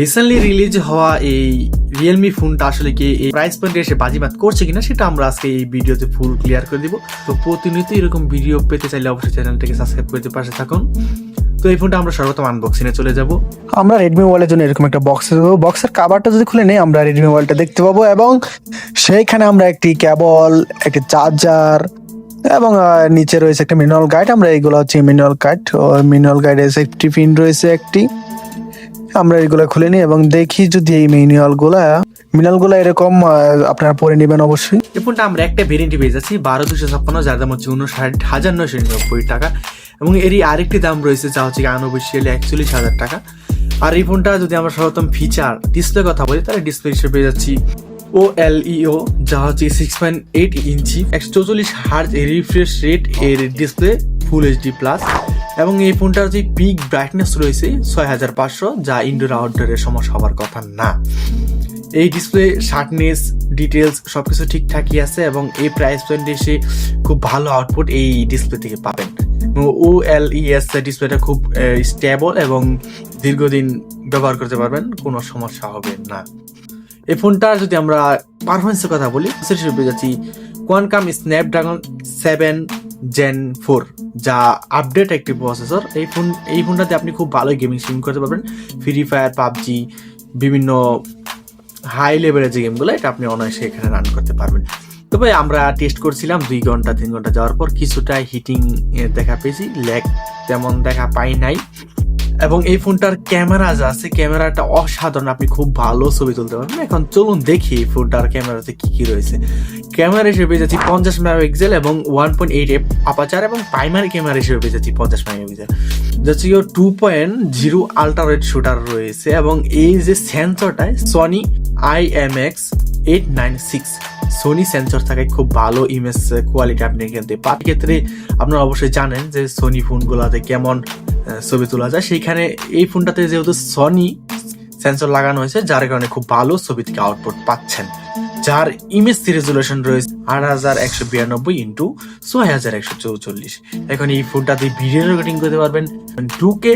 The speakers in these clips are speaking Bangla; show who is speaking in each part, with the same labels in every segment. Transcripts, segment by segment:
Speaker 1: রিসেন্টলি রিলিজ হওয়া এই রিয়েলমি ফোনটা আসলে কি এই প্রাইস পয়েন্টে এসে বাজিমাত করছে কিনা সেটা আমরা আজকে এই ভিডিওতে ফুল ক্লিয়ার করে দিব। তো প্রতিনিয়ত এরকম ভিডিও পেতে চাইলে অবশ্যই চ্যানেলটাকে সাবস্ক্রাইব করতে পাশে থাকুন। তো এই ফোনটা আমরা সর্বপ্রথম আনবক্সিং এ চলে যাব।
Speaker 2: আমরা রেডমি ওয়ালের জন্য এরকম একটা বক্স দেবো বক্সের কাভারটা যদি খুলে নেই, আমরা রেডমি ওয়ালটা দেখতে পাবো এবং সেইখানে আমরা একটি কেবল একটি চার্জার এবং নিচে রয়েছে একটা মিনারেল গাইড আমরা এইগুলো হচ্ছে মিনারেল গাইড মিনারেল গাইডের সেফটি পিন রয়েছে একটি। আমরা এগুলো খুলে নিই এবং দেখি যদি এই মিনারেলগুলা মিনারেলগুলা এরকম আপনারা পরে নেবেন অবশ্যই।
Speaker 1: এই আমরা একটা ভেরিয়েন্টে পেয়ে যাচ্ছি, বারো দুশো ছাপ্পান্ন, যার দাম হচ্ছে উনষাট হাজার নয়শো নিরানব্বই টাকা। এবং এরই আরেকটি দাম রয়েছে, যা হচ্ছে আনঅফিসিয়ালি একচল্লিশ হাজার টাকা। আর এই ফোনটা যদি আমরা সর্বোত্তম ফিচার ডিসপ্লে কথা বলি, তাহলে ডিসপ্লে হিসেবে পেয়ে যাচ্ছি ও এল ইও যা হচ্ছে সিক্স পয়েন্ট এইট ইঞ্চি একশো চৌচল্লিশ হার্জ রিফ্রেশ রেট এর ডিসপ্লে ফুল এইচডি প্লাস এবং এই ফোনটার যে পিক ব্রাইটনেস রয়েছে ছয় হাজার পাঁচশো, যা ইনডোর আউটডোরের সমস্যা হওয়ার কথা না। এই ডিসপ্লে শার্টনেস ডিটেলস সব কিছু ঠিকঠাকই আছে এবং এই প্রাইস পয়েন্টে এসে খুব ভালো আউটপুট এই ডিসপ্লে থেকে পাবেন। ও এল ইএস ডিসপ্লেটা খুব স্টেবল এবং দীর্ঘদিন ব্যবহার করতে পারবেন, কোনো সমস্যা হবে না। এই ফোনটা যদি আমরা পারফরমেন্সের কথা বলি, সেটা যাচ্ছি Qualcomm Snapdragon seven gen four যা আপডেট একটি প্রসেসর এই ফোন এই ফোনটাতে আপনি খুব ভালোই গেমিং স্ট্রিম করতে পারবেন। ফ্রি ফায়ার পাবজি, বিভিন্ন হাই লেভেলের যে গেমগুলো এটা আপনি অনায়াসে এখানে রান করতে পারবেন। তবে আমরা টেস্ট করছিলাম দুই ঘণ্টা, তিন ঘণ্টা যাওয়ার পর কিছুটা হিটিং দেখা পেয়েছি। ল্যাগ তেমন দেখা পাই নাই। এবং এই ফোনটার ক্যামেরা যা আছে, ক্যামেরাটা অসাধারণ, আপনি খুব ভালো ছবি তুলতে পারবেন। এখন চলুন দেখি এই ফোনটার ক্যামেরাতে কি কি রয়েছে। ক্যামেরা হিসেবে পেয়ে যাচ্ছি পঞ্চাশ মেগাপিক্সেল এবং one point eight F aperture এবং প্রাইমারি ক্যামেরা হিসেবে পেয়ে যাচ্ছি পঞ্চাশ মেগাপিক্সেল। যাচ্ছে কি two point zero ultrawide shooter রয়েছে এবং এই যে সেন্সরটায় Sony I M X eight nine six Sony sensor থাকায় খুব ভালো ইমেজ কোয়ালিটি আপনি কিনতে পান ক্ষেত্রে আপনারা অবশ্যই জানেন যে সোনি ফোনগুলোতে কেমন ছবি তোলা যায়। সেইখানে এই ফোনটাতে যেহেতু সনি সেন্সর লাগানো হয়েছে, যার কারণে খুব ভালো ছবি থেকে আউটপুট পাচ্ছেন। যার ইমেজ রেজুলেশন রয়েছে আট হাজার একশো বিরানব্বই ইন্টু ছয় হাজার একশো চৌচল্লিশ। এখন এই ফোনটাতে ভিডিও রেকর্ডিং করতে পারবেন two K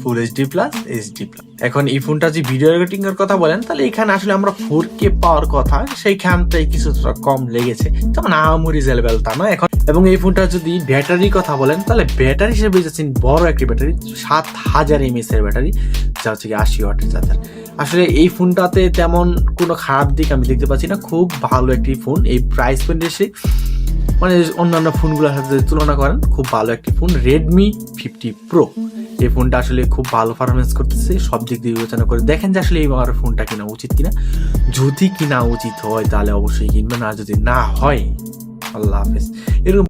Speaker 1: full HD plus HD plus এখন এই ফোনটা যে ভিডিও রেকর্ডিং এর কথা বলেন, তাহলে এখানে আসলে আমরা ফোর কে পাওয়ার কথা সেইখানটাই কিছুটা কম লেগেছে। যেমন আহামরি লেভেল তা নয়, এখন এবং এই ফোনটা যদি ব্যাটারির কথা বলেন, তাহলে ব্যাটারি হিসেবে যাচ্ছেন বড় একটি ব্যাটারি, সাত হাজার এমএস এর ব্যাটারি, যা হচ্ছে কি আশি ওয়াটের চার্জার। আসলে এই ফোনটাতে তেমন কোনো খারাপ দিক আমি দেখতে পাচ্ছি না। খুব ভালো একটি ফোন, এই প্রাইস পয়েন্ট এসে মানে অন্যান্য ফোনগুলোর সাথে যদি তুলনা করেন, খুব ভালো একটি ফোন রেডমি ফিফটি প্রো এই ফোনটা আসলে খুব ভালো পারফরমেন্স করতেছে, সব দিক দিয়ে বিবেচনা করে দেখেন যে আসলে এবার ফোনটা কেনা উচিত কিনা। যদি কিনা উচিত হয়, তাহলে অবশ্যই কিনবেন, আর যদি না হয় আল্লাহ হাফেজ। এরকম